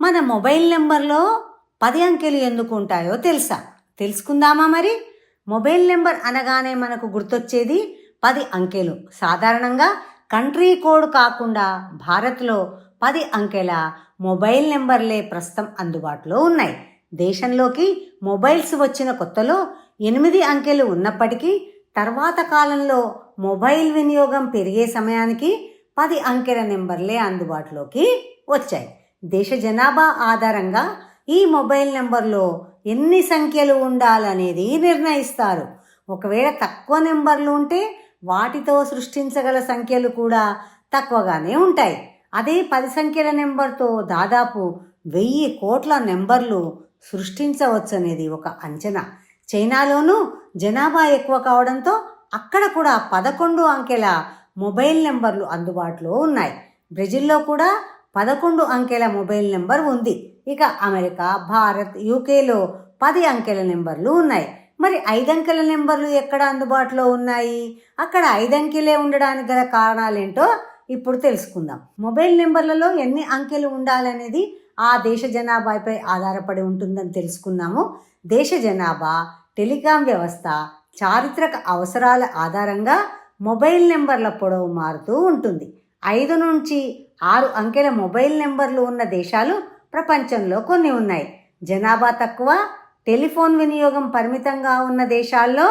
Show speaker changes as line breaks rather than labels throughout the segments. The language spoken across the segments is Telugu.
మన మొబైల్ నెంబర్లో పది అంకెలు ఎందుకు ఉంటాయో తెలుసా? తెలుసుకుందామా మరి? మొబైల్ నెంబర్ అనగానే మనకు గుర్తొచ్చేది పది అంకెలు. సాధారణంగా కంట్రీ కోడ్ కాకుండా భారత్లో పది అంకెల మొబైల్ నెంబర్లే ప్రస్తుతం అందుబాటులో ఉన్నాయి. దేశంలోకి మొబైల్స్ వచ్చిన కొత్తలో ఎనిమిది అంకెలు ఉన్నప్పటికీ తర్వాత కాలంలో మొబైల్ వినియోగం పెరిగే సమయానికి పది అంకెల నెంబర్లే అందుబాటులోకి వచ్చాయి. దేశ జనాభా ఆధారంగా ఈ మొబైల్ నెంబర్లో ఎన్ని సంఖ్యలు ఉండాలనేది నిర్ణయిస్తారు. ఒకవేళ తక్కువ నెంబర్లు ఉంటే వాటితో సృష్టించగల సంఖ్యలు కూడా తక్కువగానే ఉంటాయి. అదే పది సంఖ్యల నెంబర్తో దాదాపు వెయ్యి కోట్ల నెంబర్లు సృష్టించవచ్చు అనేది ఒక అంచనా. చైనాలోనూ జనాభా ఎక్కువ కావడంతో అక్కడ కూడా పదకొండు అంకెల మొబైల్ నెంబర్లు అందుబాటులో ఉన్నాయి. బ్రెజిల్లో కూడా పదకొండు అంకెల మొబైల్ నెంబర్ ఉంది. ఇక అమెరికా భారత్ యూకేలో పది అంకెల నెంబర్లు ఉన్నాయి. మరి ఐదంకెల నెంబర్లు ఎక్కడ అందుబాటులో ఉన్నాయి? అక్కడ ఐదంకెలే ఉండడానికి గల కారణాలేంటో ఇప్పుడు తెలుసుకుందాం. మొబైల్ నెంబర్లలో ఎన్ని అంకెలు ఉండాలనేది ఆ దేశ జనాభాపై ఆధారపడి ఉంటుందని తెలుసుకున్నాము దేశ జనాభా టెలికాం వ్యవస్థ చారిత్రక అవసరాల ఆధారంగా మొబైల్ నెంబర్ల పొడవు మారుతూ ఉంటుంది. ఐదు నుంచి ఆరు అంకెల మొబైల్ నెంబర్లు ఉన్న దేశాలు ప్రపంచంలో కొన్ని ఉన్నాయి. జనాభా తక్కువ టెలిఫోన్ వినియోగం పరిమితంగా ఉన్న దేశాల్లో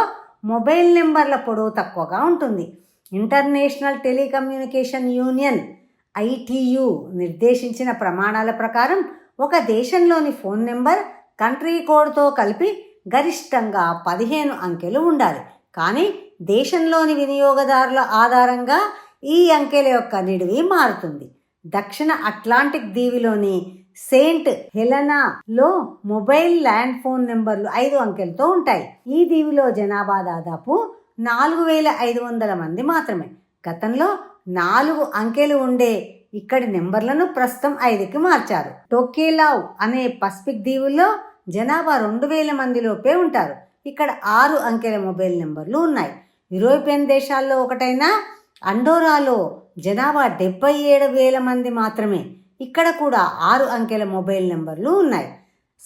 మొబైల్ నెంబర్ల పొడవు తక్కువగా ఉంటుంది. ఇంటర్నేషనల్ టెలికమ్యూనికేషన్ యూనియన్ ఐటియు నిర్దేశించిన ప్రమాణాల ప్రకారం ఒక దేశంలోని ఫోన్ నెంబర్ కంట్రీ కోడ్తో కలిపి గరిష్టంగా పదిహేను అంకెలు ఉండాలి. కానీ దేశంలోని వినియోగదారుల ఆధారంగా ఈ అంకెల యొక్క నిడివి మారుతుంది. దక్షిణ అట్లాంటిక్ దీవిలోని సెయింట్ హెలనాలో మొబైల్ ల్యాండ్ ఫోన్ నెంబర్లు ఐదు అంకెలతో ఉంటాయి. ఈ దీవిలో జనాభా దాదాపు నాలుగు వేల ఐదు వందల మంది మాత్రమే. గతంలో నాలుగు అంకెలు ఉండే ఇక్కడి నెంబర్లను ప్రస్తుతం ఐదుకి మార్చారు. టోకేలావ్ అనే పసిఫిక్ దీవుల్లో జనాభా రెండు వేల మందిలోపే ఉంటారు. ఇక్కడ ఆరు అంకెల మొబైల్ నెంబర్లు ఉన్నాయి. యూరోపియన్ దేశాల్లో ఒకటైన అండోరాలో జనాభా డెబ్బై ఏడు వేల మంది మాత్రమే. ఇక్కడ కూడా ఆరు అంకెల మొబైల్ నెంబర్లు ఉన్నాయి.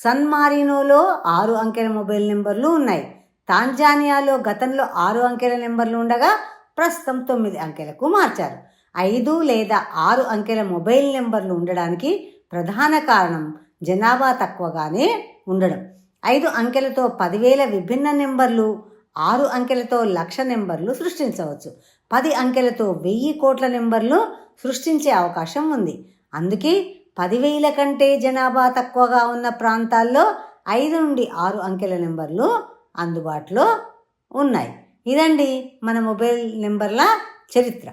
సన్ మారినోలో ఆరు అంకెల మొబైల్ నెంబర్లు ఉన్నాయి. తాంజానియాలో గతంలో ఆరు అంకెల నెంబర్లు ఉండగా ప్రస్తుతం తొమ్మిది అంకెలకు మార్చారు. ఐదు లేదా ఆరు అంకెల మొబైల్ నెంబర్లు ఉండడానికి ప్రధాన కారణం జనాభా తక్కువగానే ఉండడం. ఐదు అంకెలతో పదివేల విభిన్న నెంబర్లు ఆరు అంకెలతో లక్ష నెంబర్లు సృష్టించవచ్చు. పది అంకెలతో వెయ్యి కోట్ల నెంబర్లు సృష్టించే అవకాశం ఉంది. అందుకే పదివేల కంటే జనాభా తక్కువగా ఉన్న ప్రాంతాల్లో ఐదు నుండి ఆరు అంకెల నెంబర్లు అందుబాటులో ఉన్నాయి. ఇదండి మన మొబైల్ నెంబర్ల చరిత్ర.